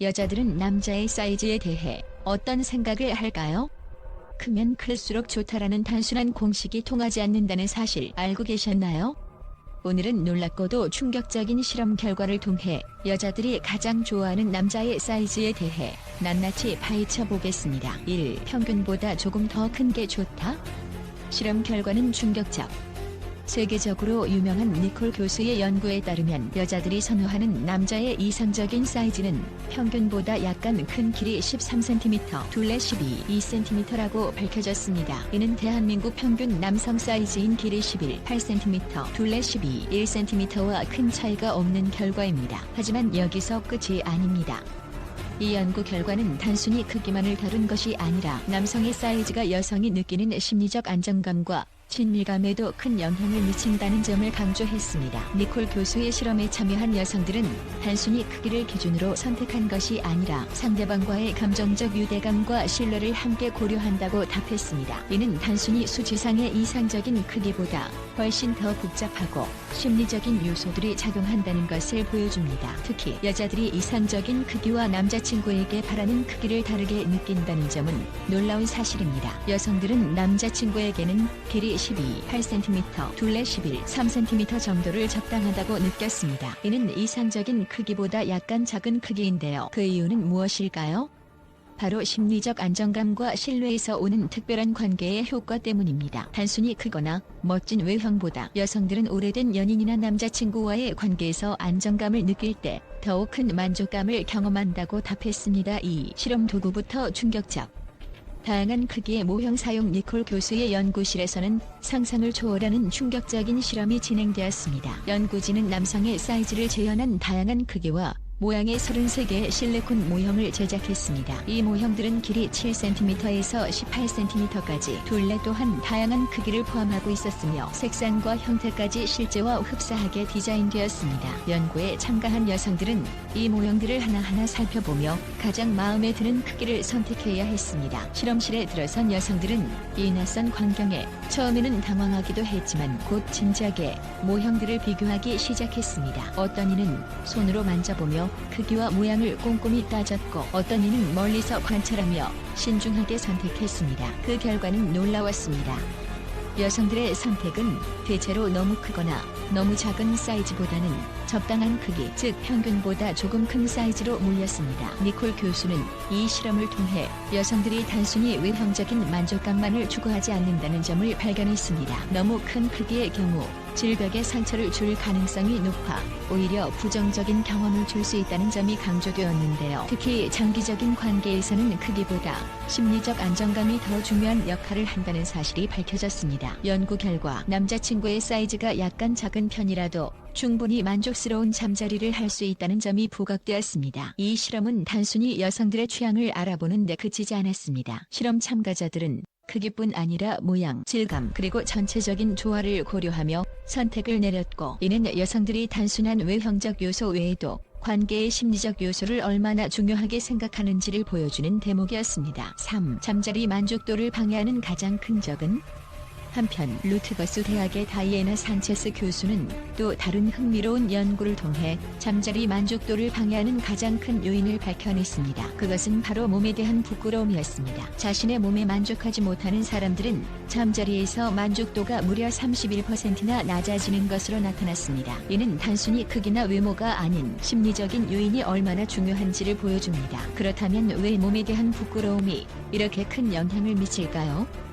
여자들은 남자의 사이즈에 대해 어떤 생각을 할까요? 크면 클수록 좋다라는 단순한 공식이 통하지 않는다는 사실 알고 계셨나요? 오늘은 놀랍고도 충격적인 실험 결과를 통해 여자들이 가장 좋아하는 남자의 사이즈에 대해 낱낱이 파헤쳐 보겠습니다. 1. 평균보다 조금 더 큰 게 좋다? 실험 결과는 충격적. 세계적으로 유명한 니콜 교수의 연구에 따르면 여자들이 선호하는 남자의 이상적인 사이즈는 평균보다 약간 큰 길이 13cm, 둘레 12, 2cm라고 밝혀졌습니다. 이는 대한민국 평균 남성 사이즈인 길이 11, 8cm, 둘레 12, 1cm와 큰 차이가 없는 결과입니다. 하지만 여기서 끝이 아닙니다. 이 연구 결과는 단순히 크기만을 다룬 것이 아니라 남성의 사이즈가 여성이 느끼는 심리적 안정감과 친밀감에도 큰 영향을 미친다는 점을 강조했습니다. 니콜 교수의 실험에 참여한 여성들은 단순히 크기를 기준으로 선택한 것이 아니라 상대방과의 감정적 유대감과 신뢰를 함께 고려한다고 답했습니다. 이는 단순히 수치상의 이상적인 크기보다 훨씬 더 복잡하고 심리적인 요소들이 작용한다는 것을 보여줍니다. 특히 여자들이 이상적인 크기와 남자친구에게 바라는 크기를 다르게 느낀다는 점은 놀라운 사실입니다. 여성들은 남자친구에게는 길이 12, 8cm, 둘레 11, 3cm 정도를 적당하다고 느꼈습니다. 이는 이상적인 크기보다 약간 작은 크기인데요. 그 이유는 무엇일까요? 바로 심리적 안정감과 신뢰에서 오는 특별한 관계의 효과 때문입니다. 단순히 크거나 멋진 외형보다 여성들은 오래된 연인이나 남자친구와의 관계에서 안정감을 느낄 때 더욱 큰 만족감을 경험한다고 답했습니다. 이 실험 도구부터 충격적. 다양한 크기의 모형 사용 니콜 교수의 연구실에서는 상상을 초월하는 충격적인 실험이 진행되었습니다. 연구진은 남성의 사이즈를 재현한 다양한 크기와 모양의 33개의 실리콘 모형을 제작했습니다. 이 모형들은 길이 7cm에서 18cm까지 둘레 또한 다양한 크기를 포함하고 있었으며 색상과 형태까지 실제와 흡사하게 디자인되었습니다. 연구에 참가한 여성들은 이 모형들을 하나하나 살펴보며 가장 마음에 드는 크기를 선택해야 했습니다. 실험실에 들어선 여성들은 이 낯선 광경에 처음에는 당황하기도 했지만 곧 진지하게 모형들을 비교하기 시작했습니다. 어떤 이는 손으로 만져보며 크기와 모양을 꼼꼼히 따졌고 어떤 이는 멀리서 관찰하며 신중하게 선택했습니다. 그 결과는 놀라웠습니다. 여성들의 선택은 대체로 너무 크거나 너무 작은 사이즈보다는 적당한 크기, 즉 평균보다 조금 큰 사이즈로 몰렸습니다. 니콜 교수는 이 실험을 통해 여성들이 단순히 외형적인 만족감만을 추구하지 않는다는 점을 발견했습니다. 너무 큰 크기의 경우 질벽에 상처를 줄 가능성이 높아 오히려 부정적인 경험을 줄 수 있다는 점이 강조되었는데요. 특히 장기적인 관계에서는 크기보다 심리적 안정감이 더 중요한 역할을 한다는 사실이 밝혀졌습니다. 연구 결과 남자친구의 사이즈가 약간 작은 편이라도 충분히 만족스러운 잠자리를 할 수 있다는 점이 부각되었습니다. 이 실험은 단순히 여성들의 취향을 알아보는 데 그치지 않았습니다. 실험 참가자들은 크기뿐 아니라 모양, 질감, 그리고 전체적인 조화를 고려하며 선택을 내렸고 이는 여성들이 단순한 외형적 요소 외에도 관계의 심리적 요소를 얼마나 중요하게 생각하는지를 보여주는 대목이었습니다. 3. 잠자리 만족도를 방해하는 가장 큰 적은 한편 루트거스 대학의 다이애나 산체스 교수는 또 다른 흥미로운 연구를 통해 잠자리 만족도를 방해하는 가장 큰 요인을 밝혀냈습니다. 그것은 바로 몸에 대한 부끄러움이었습니다. 자신의 몸에 만족하지 못하는 사람들은 잠자리에서 만족도가 무려 31%나 낮아지는 것으로 나타났습니다. 이는 단순히 크기나 외모가 아닌 심리적인 요인이 얼마나 중요한지를 보여줍니다. 그렇다면 왜 몸에 대한 부끄러움이 이렇게 큰 영향을 미칠까요?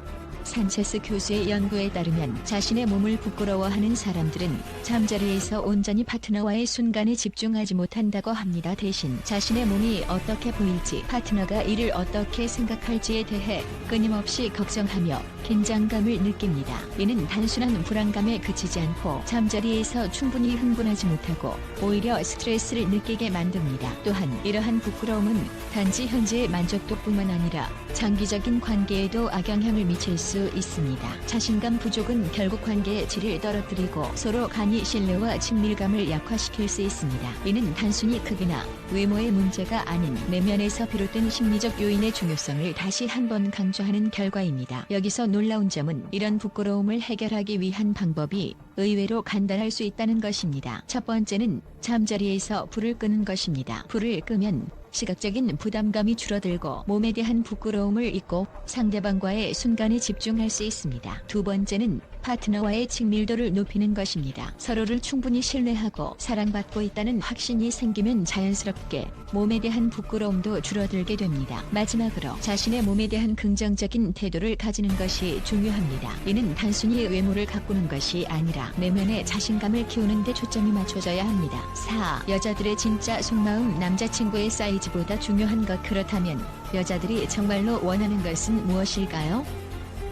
산체스 교수의 연구에 따르면 자신의 몸을 부끄러워하는 사람들은 잠자리에서 온전히 파트너와의 순간에 집중하지 못한다고 합니다. 대신 자신의 몸이 어떻게 보일지, 파트너가 이를 어떻게 생각할지에 대해 끊임없이 걱정하며 긴장감을 느낍니다. 이는 단순한 불안감에 그치지 않고 잠자리에서 충분히 흥분하지 못하고 오히려 스트레스를 느끼게 만듭니다. 또한 이러한 부끄러움은 단지 현재의 만족도뿐만 아니라 장기적인 관계에도 악영향을 미칠 수 있습니다. 자신감 부족은 결국 관계의 질을 떨어뜨리고 서로 간이 신뢰와 친밀감을 약화시킬 수 있습니다. 이는 단순히 크기나 외모의 문제가 아닌 내면에서 비롯된 심리적 요인의 중요성을 다시 한번 강조하는 결과입니다. 여기서 놀라운 점은 이런 부끄러움을 해결하기 위한 방법이 의외로 간단할 수 있다는 것입니다. 첫 번째는 잠자리에서 불을 끄는 것입니다. 불을 끄면 시각적인 부담감이 줄어들고 몸에 대한 부끄러움을 잊고 상대방과의 순간에 집중할 수 있습니다. 두 번째는 파트너와의 친밀도를 높이는 것입니다. 서로를 충분히 신뢰하고 사랑받고 있다는 확신이 생기면 자연스럽게 몸에 대한 부끄러움도 줄어들게 됩니다. 마지막으로 자신의 몸에 대한 긍정적인 태도를 가지는 것이 중요합니다. 이는 단순히 외모를 가꾸는 것이 아니라 내면의 자신감을 키우는 데 초점이 맞춰져야 합니다. 4. 여자들의 진짜 속마음 남자친구의 사이즈보다 중요한 것 그렇다면 여자들이 정말로 원하는 것은 무엇일까요?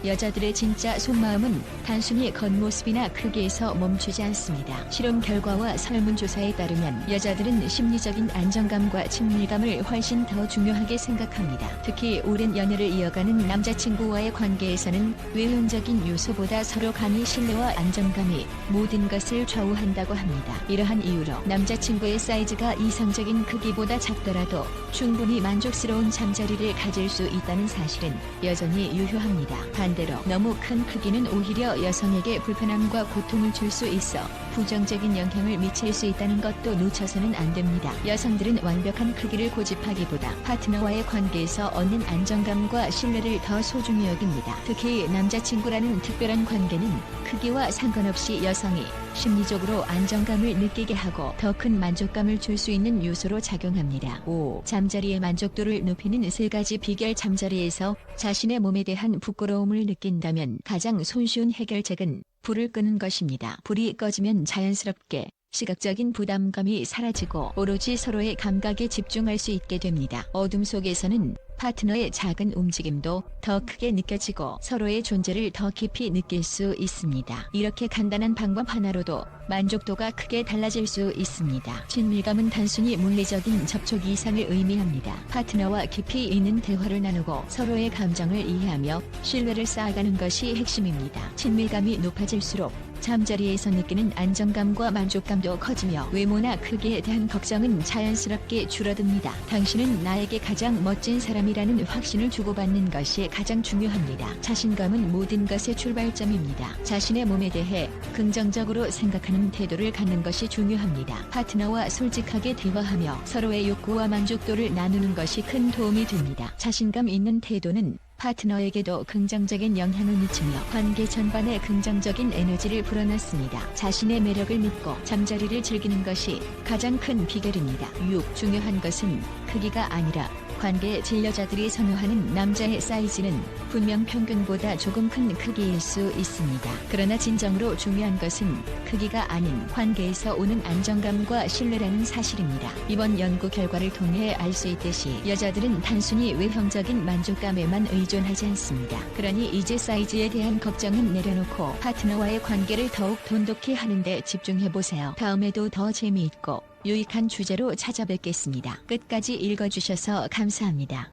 여자들의 진짜 속마음은 단순히 겉모습이나 크기에서 멈추지 않습니다. 실험 결과와 설문조사에 따르면 여자들은 심리적인 안정감과 친밀감을 훨씬 더 중요하게 생각합니다. 특히 오랜 연애를 이어가는 남자친구와의 관계에서는 외형적인 요소보다 서로 간의 신뢰와 안정감이 모든 것을 좌우한다고 합니다. 이러한 이유로 남자친구의 사이즈가 이상적인 크기보다 작더라도 충분히 만족스러운 잠자리를 가질 수 있다는 사실은 여전히 유효합니다. 반 대로 너무 큰 크기는 오히려 여성에게 불편함과 고통을 줄 수 있어 부정적인 영향을 미칠 수 있다는 것도 놓쳐서는 안 됩니다. 여성들은 완벽한 크기를 고집하기보다 파트너와의 관계에서 얻는 안정감과 신뢰를 더 소중히 여깁니다. 특히 남자친구라는 특별한 관계는 크기와 상관없이 여성이 심리적으로 안정감을 느끼게 하고 더 큰 만족감을 줄 수 있는 요소로 작용합니다. 5. 잠자리의 만족도를 높이는 세 가지 비결 잠자리에서 자신의 몸에 대한 부끄러움을 느낀다면 가장 손쉬운 해결책은 불을 끄는 것입니다. 불이 꺼지면 자연스럽게 시각적인 부담감이 사라지고 오로지 서로의 감각에 집중할 수 있게 됩니다. 어둠 속에서는 파트너의 작은 움직임도 더 크게 느껴지고 서로의 존재를 더 깊이 느낄 수 있습니다. 이렇게 간단한 방법 하나로도 만족도가 크게 달라질 수 있습니다. 친밀감은 단순히 물리적인 접촉 이상을 의미합니다. 파트너와 깊이 있는 대화를 나누고 서로의 감정을 이해하며 신뢰를 쌓아가는 것이 핵심입니다. 친밀감이 높아질수록 잠자리에서 느끼는 안정감과 만족감도 커지며 외모나 크기에 대한 걱정은 자연스럽게 줄어듭니다. 당신은 나에게 가장 멋진 사람 이라는 확신을 주고받는 것이 가장 중요합니다. 자신감은 모든 것의 출발점입니다. 자신의 몸에 대해 긍정적으로 생각하는 태도를 갖는 것이 중요합니다. 파트너와 솔직하게 대화하며 서로의 욕구와 만족도를 나누는 것이 큰 도움이 됩니다. 자신감 있는 태도는 파트너에게도 긍정적인 영향을 미치며 관계 전반에 긍정적인 에너지를 불어넣습니다. 자신의 매력을 믿고 잠자리를 즐기는 것이 가장 큰 비결입니다. 6. 중요한 것은 크기가 아니라 관계 진료자들이 선호하는 남자의 사이즈는 분명 평균보다 조금 큰 크기일 수 있습니다. 그러나 진정으로 중요한 것은 크기가 아닌 관계에서 오는 안정감과 신뢰라는 사실입니다. 이번 연구 결과를 통해 알 수 있듯이 여자들은 단순히 외형적인 만족감에만 의존하지 않습니다. 그러니 이제 사이즈에 대한 걱정은 내려놓고 파트너와의 관계를 더욱 돈독히 하는데 집중해보세요. 다음에도 더 재미있고 유익한 주제로 찾아뵙겠습니다. 끝까지 읽어주셔서 감사합니다.